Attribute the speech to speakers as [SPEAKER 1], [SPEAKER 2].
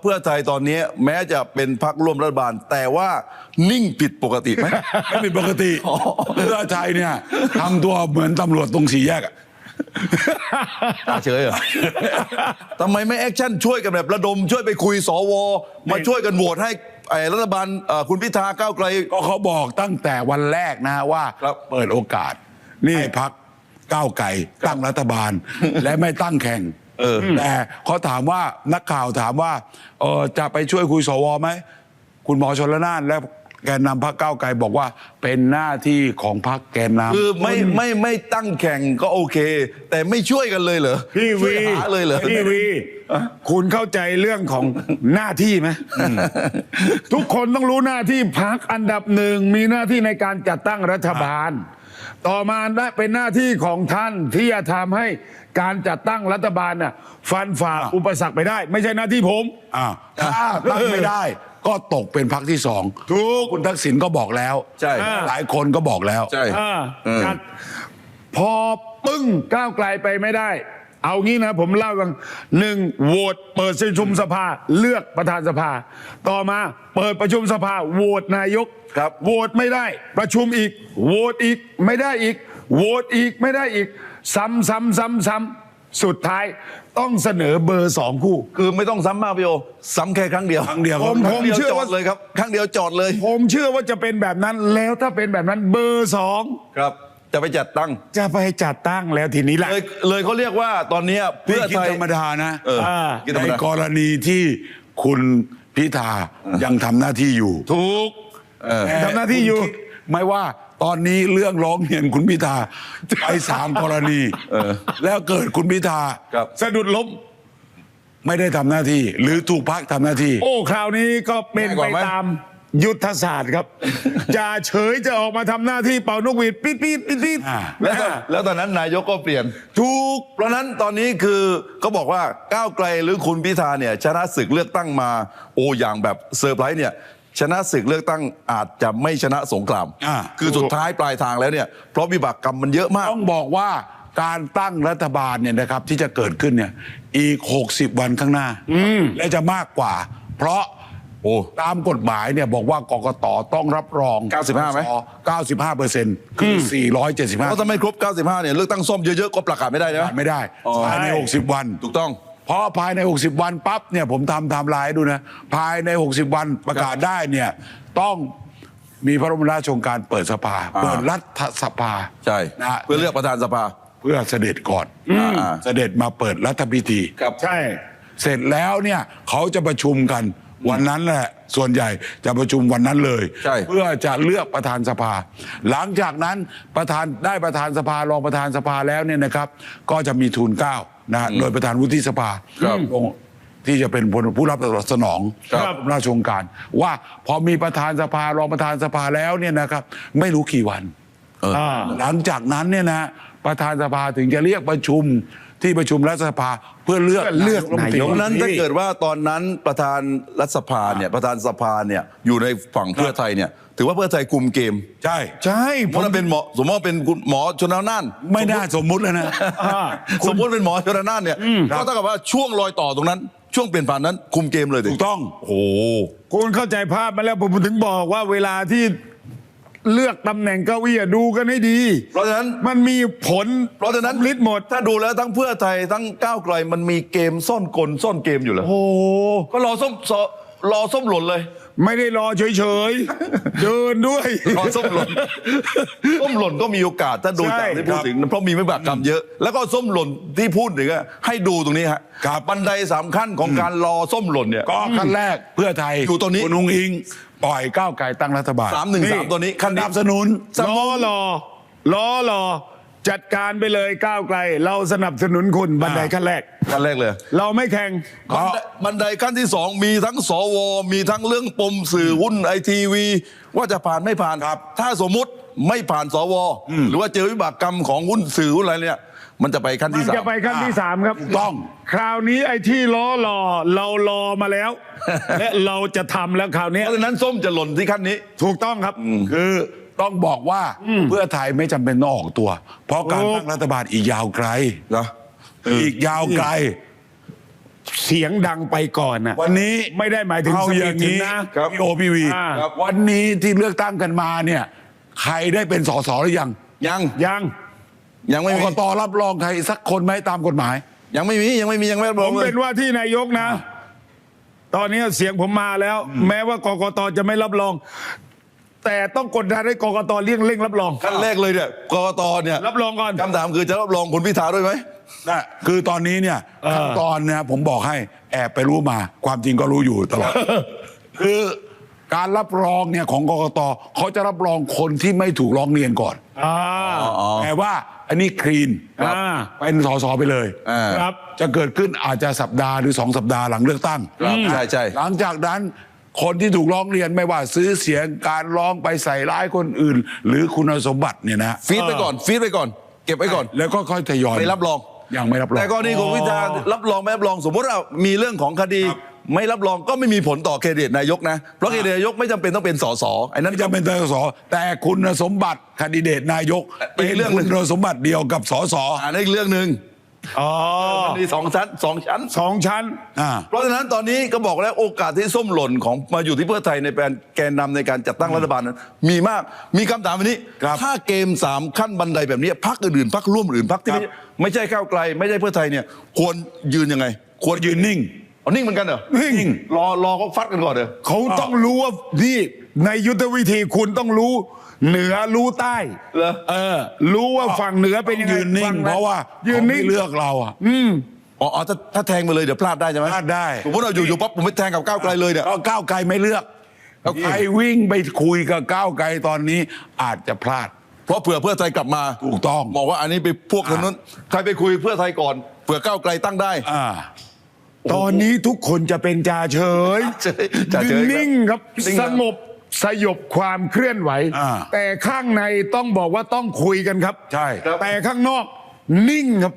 [SPEAKER 1] เพื่อไทยตอนนี้แม้จะเป็นพรรคร่วมรัฐบาล แต่ว่านิ่งผิดปกติไหม
[SPEAKER 2] ไม่ผิดปกติเพื่อไทยเนี่ยทำตัวเหมือนตำรวจตรงสี่แยกอะ
[SPEAKER 1] ตาเฉยเหรอทำไมไม่แอคชั่นช่วยกันแบบระดมช่วยไปคุยสวมาช่วยกันโหวตให้ไอ้รัฐบาลเอ่อคุณพิธาก้าวไกล
[SPEAKER 2] ก็เขาบอกตั้งแต่วันแรกนะว่า
[SPEAKER 1] ครับ
[SPEAKER 2] เปิดโอกาสให้พักก้าวไก่ตั้งรัฐบาล และไม่ตั้งแข่ง แต่เขาถามว่านักข่าวถามว่าเออจะไปช่วยคุยสวไหม คุณหมอชนละนานและแกนนำพักก้าวไกลบอกว่าเป็นหน้าที่ของพักแกนนำ
[SPEAKER 1] คือไม่ไม่ไม่ตั้งแข่งก็โอเค แต่ไม่ช่วยกันเลยเหรอ
[SPEAKER 3] พี่
[SPEAKER 1] ช่ว
[SPEAKER 3] วี
[SPEAKER 1] ยหาเลยเหรอ
[SPEAKER 3] พี่วี คุณเข้าใจเรื่องของ หน้าที่ไหมทุกคนต้องรู้หน้าที่พักอันดับหนึ่งมีหน้าที่ในการจัดตั้งรัฐบาล ต่อมาได้เป็นหน้าที่ของท่านที่จะทำให้การจัดตั้งรัฐบาลน่ะฟันฝ่าอุปสรรคไปได้ ไม่ใช่หน้าที่ผม
[SPEAKER 2] อ่าถ้าตั้งไม่ได้ ก็ตกเป็นพักที่สอง
[SPEAKER 3] ถูก
[SPEAKER 2] คุณทักษิณก็บอกแล้ว
[SPEAKER 1] ใช่
[SPEAKER 2] หลายคนก็บอกแล้ว
[SPEAKER 1] ใช่
[SPEAKER 3] อ่า
[SPEAKER 1] เออ
[SPEAKER 3] จัดพอปึ้งก้าวไกลไปไม่ได้ เอางี้นะผมเล่ากันหนึ่งโหวตเปิดประชุมสภาเลือกประธานสภา ต่อมาเปิดประชุมสภาโหวตนายก
[SPEAKER 1] ครับ
[SPEAKER 3] โหวตไม่ได้ประชุมอีกโหวตอีกไม่ได้อีกโหวตอีกไม่ได้อีก ซ้ำซ้ำซ้ำซ้ำสุดท้ายต้องเสนอเบอร์สองคู่
[SPEAKER 1] คือไม่ต้องซ้ำมากพี่โอซ้ำแค่ครั้งเดียว
[SPEAKER 2] ครั้งเดียว
[SPEAKER 3] ผม
[SPEAKER 1] ครั้งเดียว
[SPEAKER 3] เชื่อ
[SPEAKER 1] จอ
[SPEAKER 3] ว่า
[SPEAKER 1] ดเลยครับครั้งเดียวจอดเลย
[SPEAKER 3] ผมเชื่อว่าจะเป็นแบบนั้นแล้วถ้าเป็นแบบนั้นเบอร์สอง
[SPEAKER 1] ครับ จะไปจัดตั้ง
[SPEAKER 3] จะไปจัดตั้งแล้วทีนี้แหละ
[SPEAKER 1] เลยเลยเขาเรียกว่าตอนเนี้ย
[SPEAKER 2] พี่
[SPEAKER 1] เพื่อ
[SPEAKER 2] คิด
[SPEAKER 1] ไทย
[SPEAKER 2] ธรรมดานะ
[SPEAKER 1] เออ
[SPEAKER 3] อ่า
[SPEAKER 1] คิดธรร
[SPEAKER 2] ใน
[SPEAKER 1] มดาก
[SPEAKER 2] รณีที่คุณพิธายังทำหน้าที่อยู่
[SPEAKER 3] ถูก
[SPEAKER 1] เออ
[SPEAKER 3] ทำหน้าที่อยู่
[SPEAKER 2] คุณคิดไหม่ว่าตอนนี้เรื่องร้องเรียนคุณพิธาไปสามกรณี
[SPEAKER 1] เออ
[SPEAKER 2] แล้วเกิดคุณพิธา
[SPEAKER 1] ครับ
[SPEAKER 3] สะดุดล้ม
[SPEAKER 2] ไม่ได้ทำหน้าที่ หรือถูกพักทำหน้าที่
[SPEAKER 3] โอ้คราวนี้ก็เป็น
[SPEAKER 1] ง่ายก
[SPEAKER 3] ไป
[SPEAKER 1] ว่าไหม
[SPEAKER 3] ตาม ยุทธศาสตร์ครับจะเฉยจะออกมาทำหน้าที่เป่านกหวีดปี๊ดปี๊ดปี๊ดปี๊ด
[SPEAKER 2] อ่า
[SPEAKER 1] แล้วตอนแล้วตอนนั้นนายกก็เปลี่ยน
[SPEAKER 3] ถูก
[SPEAKER 1] เพราะฉะนั้นตอนนี้คือเขาบอกว่าก้าวไกลหรือคุณพิธาเนี่ยชนะศึกเลือกตั้งมา โอ้อย่างแบบเซอร์ไพรส์เนี่ยชนะศึกเลือกตั้งอาจจะไม่ชนะสงคราม
[SPEAKER 2] อ่า
[SPEAKER 1] คือสุดท้ายปลายทางแล้วเนี่ยเพราะวิบากกรรมมันเยอะมาก
[SPEAKER 2] ต้องบอกว่าการตั้งรัฐบาลเนี่ยนะครับที่จะเกิดขึ้นเนี่ยอีก 60 วันข้างหน้า และจะมากกว่า เพราะ
[SPEAKER 1] โอ้
[SPEAKER 2] ตามกฎหมายเนี่ยบอกว่ากกตต้องรับรอง
[SPEAKER 1] 95ไหม
[SPEAKER 2] 95เปอร์เซ็นต์คือ
[SPEAKER 1] เพราะถ้าไม่ครบ 95 เนี่ยเลือกตั้งซ่อมเยอะๆก็ประกาศไม่ได้นะ
[SPEAKER 2] 475ไม่ได้
[SPEAKER 1] อ๋อ
[SPEAKER 2] ภายใน 60 วัน
[SPEAKER 1] ถูกต้อง
[SPEAKER 2] เพราะภายใน 60 วันปั๊บเนี่ยผมทำไทำลายดูนะ ภายใน 60 วันประกาศได้เนี่ย ต้องมีพระบรมราชโองการเปิดสภา
[SPEAKER 1] อ่า
[SPEAKER 2] เปิดรัฐสภา
[SPEAKER 1] ใช่
[SPEAKER 2] นะฮะ
[SPEAKER 1] เพื่อเลือกประธานสภา
[SPEAKER 2] เพื่อเสด็จก่อน
[SPEAKER 1] อ่า
[SPEAKER 2] เสด็จมาเปิดรัฐพิธี
[SPEAKER 1] ครับ
[SPEAKER 3] ใช่
[SPEAKER 2] เสร็จแล้วเนี่ยเขาจะประชุมกัน วันนั้นแหละส่วนใหญ่จะประชุมวันนั้นเลย
[SPEAKER 1] ใช่
[SPEAKER 2] เพื่อจะเลือกประธานสภา หลังจากนั้นประธานได้ประธานสภารองประธานสภาแล้วเนี่ยนะครับ ก็จะมีทูลเกล้านะโดยประธานวุฒิสภา
[SPEAKER 1] ครับ
[SPEAKER 2] ลงที่จะเป็นผู้รับสนอง
[SPEAKER 1] ครับ
[SPEAKER 2] ราชโองการ ว่าพอมีประธานสภารองประธานสภาแล้วเนี่ยนะครับ ไม่รู้กี่วัน
[SPEAKER 1] เออ
[SPEAKER 3] อ่า
[SPEAKER 2] หลังจากนั้นเนี่ยนะประธานสภาถึงจะเรียกประชุม ที่ประชุมรัฐสภาเพื่อเลือก
[SPEAKER 3] เลือก
[SPEAKER 2] รัฐมนตรี
[SPEAKER 3] นายก
[SPEAKER 1] เพราะฉะนั้นถ้าเกิดว่าตอนนั้นประธานรัฐสภาเนี่ยประธานสภาเนี่ยอยู่ในฝั่งเพื่อไทยเนี่ยถือว่าเพื่อไทยคุมเกม
[SPEAKER 2] ใช่
[SPEAKER 3] ใช่
[SPEAKER 1] สมมติว่าเป็นหมอสมมติว่าเป็นคุณหมอชนละนาน
[SPEAKER 2] ไม่น่าสมมุติแล้วนะ
[SPEAKER 3] อ่า
[SPEAKER 1] สมมติเป็นหมอชนละนานเนี่ยก็เท่ากับว่าช่วงรอยต่อตรงนั้น ช่วงเปลี่ยนผ่านนั้นคุมเกมเลย
[SPEAKER 2] ถูกต้อง
[SPEAKER 1] โอ้โห
[SPEAKER 3] คุณเข้าใจภาพมาแล้วผมถึงบอกว่าเวลาที่ เลือกตำแหน่งเก้าอี้อะดูกันให้ดี
[SPEAKER 1] เพราะฉะนั้น
[SPEAKER 3] มันมีผล
[SPEAKER 1] เพราะฉะนั้น
[SPEAKER 3] ฤทธิ์หมด
[SPEAKER 1] ถ้าดูแล้วทั้งเพื่อไทยทั้งก้าวไกลมันมีเกมซ่อนกลซ่อนเกมอยู่เหรอ
[SPEAKER 3] โอ้
[SPEAKER 1] ก็รอส้มสรอส้มหล่นเลย
[SPEAKER 3] ไม่ได้รอเฉยๆ เดินด้วย
[SPEAKER 1] รอส้มหล่นส้มหล่นก็มีโอกาสถ้าดู
[SPEAKER 3] ใช่
[SPEAKER 1] จากที่พูดถึงเพราะมีวิบากกรรมเยอะ แล้วก็ส้มหล่นที่พูดถึงอะให้ดูตรงนี้ฮะ
[SPEAKER 2] ครับ
[SPEAKER 1] บันไดสามขั้นของการรอส้มหล่นเนี่ย
[SPEAKER 2] ก็ขั้นแรกเพื่อไทย
[SPEAKER 1] อยู่ตรงนี้
[SPEAKER 2] คุณนุงอิง ปล่อยก้าวไกลตั้งรัฐบาล
[SPEAKER 1] สามหนึ่งสามตัวนี้ขั้น
[SPEAKER 2] ส
[SPEAKER 1] นี้
[SPEAKER 2] นับสนุน
[SPEAKER 3] ล้อรอล้อรอ จัดการไปเลยก้าวไกล เราสนับสนุนคุณบันไดขั้นแรก
[SPEAKER 1] ขั้นแรกเลย
[SPEAKER 3] เราไม่แข่ง
[SPEAKER 1] บันไดบันไดขั้นที่สองมีทั้งสว มีทั้งเรื่องปมสื่อหุ้นไอทีวี ว่าจะผ่านไม่ผ่านครับ ถ้าสมมุติไม่ผ่านสว หรือว่าเจอวิบากกรรมของหุ้นสื่อหุ้นอะไรเนี่ย มันจะไปขั้น
[SPEAKER 3] มัน
[SPEAKER 1] ที่สาม
[SPEAKER 3] จะไปขั้นที่สามครับ
[SPEAKER 2] ถูกต้อง
[SPEAKER 3] คราวนี้ไอ้ที่ล้อรอเรารอมาแล้ว และเราจะทำแล้วคราวนี้
[SPEAKER 1] เพราะฉะนั้นส้มจะหล่นที่ขั้นนี้
[SPEAKER 3] ถูกต้องครับ
[SPEAKER 2] คือ ต้องบอกว่าเพื่อไทยไม่จำเป็นต้องออกตัว เพราะการ
[SPEAKER 3] ถูก
[SPEAKER 2] ตั้งรัฐบาลอีกยาวไกล
[SPEAKER 1] นะ
[SPEAKER 2] อีกยาวไกล
[SPEAKER 3] เสียงดังไปก่อนนะ
[SPEAKER 2] วันนี้
[SPEAKER 3] ไม่ได้หมายถึง
[SPEAKER 2] เอา
[SPEAKER 3] ส
[SPEAKER 2] อ
[SPEAKER 3] นิ
[SPEAKER 2] ย่า
[SPEAKER 3] ท
[SPEAKER 2] ง
[SPEAKER 3] ถึง
[SPEAKER 2] นี้
[SPEAKER 3] นะ
[SPEAKER 2] พี่โอพีวี
[SPEAKER 3] อ่า
[SPEAKER 2] ครับวันนี้ที่เลือกตั้งกันมาเนี่ย ใครได้เป็นสสหรือยัง
[SPEAKER 1] ยัง
[SPEAKER 3] ยัง
[SPEAKER 1] ยัง
[SPEAKER 2] ก
[SPEAKER 1] ไม่มี
[SPEAKER 2] กตรับรองใครสักคนไหมตามกฎหมาย
[SPEAKER 1] ยังไม่มียังไม่มียังไม่รับ
[SPEAKER 3] ผ
[SPEAKER 1] รอง
[SPEAKER 3] ม
[SPEAKER 1] เล
[SPEAKER 3] เป็
[SPEAKER 1] ย
[SPEAKER 3] นว่าที่นายกนะ ตอนนี้เสียงผมมาแล้ว แม้ว่ากกตจะไม่รับรอง แต่ต้องกดดันให้กกตเร่งเร่งรับรอง
[SPEAKER 1] ขั้นแรกเลยเนี่ยกกตเนี่ย
[SPEAKER 3] รับรองก่อน
[SPEAKER 1] คำถามคือจะรับรองคุณพิธาด้วยไหม
[SPEAKER 2] นะคือตอนนี้เนี่ย
[SPEAKER 3] เออ
[SPEAKER 2] ขั้นตอนเนี่ยผมบอกให้แอบไปรู้มา ความจริงก็รู้อยู่ตลอดคือการรับรองเนี่ยของกกตเขาจะรับรองคนที่ไม่ถูกร้องเรียนก่อน
[SPEAKER 3] อ่า
[SPEAKER 2] แต่ว่าอันนี้คลีน
[SPEAKER 3] ครับ
[SPEAKER 2] เป็นสสไปเลย
[SPEAKER 1] อ่า
[SPEAKER 3] ครับ
[SPEAKER 2] จะเกิดขึ้นอาจจะสัปดาห์หรือสองสัปดาห์หลังเลือกตั้ง
[SPEAKER 1] ครับใช่ใช่
[SPEAKER 2] หลังจากนั้น คนที่ถูกร้องเรียนไม่ว่าซื้อเสียงการร้องไปใส่ร้ายคนอื่น หรือคุณสมบัติเนี่ยนะ
[SPEAKER 1] ฟีดไปก่อนฟีดไปก่อน เก็บไว้ก่อน
[SPEAKER 2] แล้วก็ค่อยทยอย
[SPEAKER 1] ไม่รับรอง
[SPEAKER 2] ยังไม่รับรอง
[SPEAKER 1] แต่กรณีคุณพิธารับรองไม่รับรองสมมติว่ามีเรื่องของคดีไม่รับรองก็ไม่มีผลต่อเครดิตนายกนะ เพราะเครดิตนายกไม่จำเป็นต้องเป็นสสไอ้นั้น
[SPEAKER 2] ไม่
[SPEAKER 1] ก็
[SPEAKER 2] จะเป็นสสแต่คุณสมบัติคดีเดตนายก
[SPEAKER 1] เป็นเรื่องหนึ่
[SPEAKER 2] คุณ
[SPEAKER 1] ง
[SPEAKER 2] สมบัติเดียวกับสส
[SPEAKER 1] อ่านอีกเรื่องหนึ่ง
[SPEAKER 3] อ๋อ
[SPEAKER 1] มันมีสองชั้นสองชั้น
[SPEAKER 3] สองชั้น
[SPEAKER 2] อ่า
[SPEAKER 1] เพราะฉะนั้นตอนนี้ก็บอกแล้วโอกาสที่ส้มหล่นของมาอยู่ที่เพื่อไทยในการแกนนำในการจัดตั้งรัฐบาลนั้นมีมากมีคำถามวันนี้
[SPEAKER 2] ครับ
[SPEAKER 1] ถ้าเกมสามขั้นบันไดแบบนี้พักอื่นๆพักร่วมอื่นพักที่ไม่ไม่ใช่ก้าวไกล ไม่ใช่เพื่อไทยเนี่ย ควรยืนยังไง
[SPEAKER 2] ควรยืนนิ่ง
[SPEAKER 1] เอานิ่งเหมือนกันเหรอ
[SPEAKER 3] นิ่ง
[SPEAKER 1] รอรอเขาฟัดกันก่อนเหรอ
[SPEAKER 3] เขาต้องรู้ว่านี่ ในยุทธวิธีคุณต้องรู้เหนือรู้ใต้
[SPEAKER 1] เหรอ
[SPEAKER 3] เออ รู้ว่าฝั่งเหนือเป็นยังไง
[SPEAKER 2] ยืนนิ่ง
[SPEAKER 3] ฝั่ไห
[SPEAKER 2] เพราะว่า
[SPEAKER 3] ยืน
[SPEAKER 2] เขา
[SPEAKER 3] นิ่
[SPEAKER 2] ไม่
[SPEAKER 3] ง
[SPEAKER 2] เลือกเราอะ
[SPEAKER 3] อืม
[SPEAKER 1] อ๋ออ๋อถ้าถ้าแทงมาเลยเดี๋ยวพลาดได้ใช่ไหม
[SPEAKER 2] พลาดได้
[SPEAKER 1] สมมติเราอยู่อยู่ปั๊บผมไปแทงกับก้าวไกลเลยเนี่ย
[SPEAKER 2] ก็ก้าวไกลไม่เลือกใครวิ่งไปคุยกับก้าวไกลตอนนี้อาจจะพลาด
[SPEAKER 1] เพราะเผื่อเพื่อไทยกลับมา
[SPEAKER 2] ถูกต้อง
[SPEAKER 1] บอกว่าอันนี้ไปพวกคนนั้นใครไปคุยเพื่อไทยก่อนเผื่อก้าวไกลตั้งได้
[SPEAKER 2] อ่า
[SPEAKER 3] ตอนนี้ทุกคนจะเป็นจ่าเฉย
[SPEAKER 1] เฉยจ่าเฉย
[SPEAKER 3] นิ่งครับ
[SPEAKER 1] นิ่งครับ
[SPEAKER 3] สงบ สยบความเคลื่อนไหว
[SPEAKER 2] อ่า
[SPEAKER 3] แต่ข้างในต้องบอกว่าต้องคุยกันครับ
[SPEAKER 2] ใช่
[SPEAKER 3] แต่ข้างนอกนิ่งครับ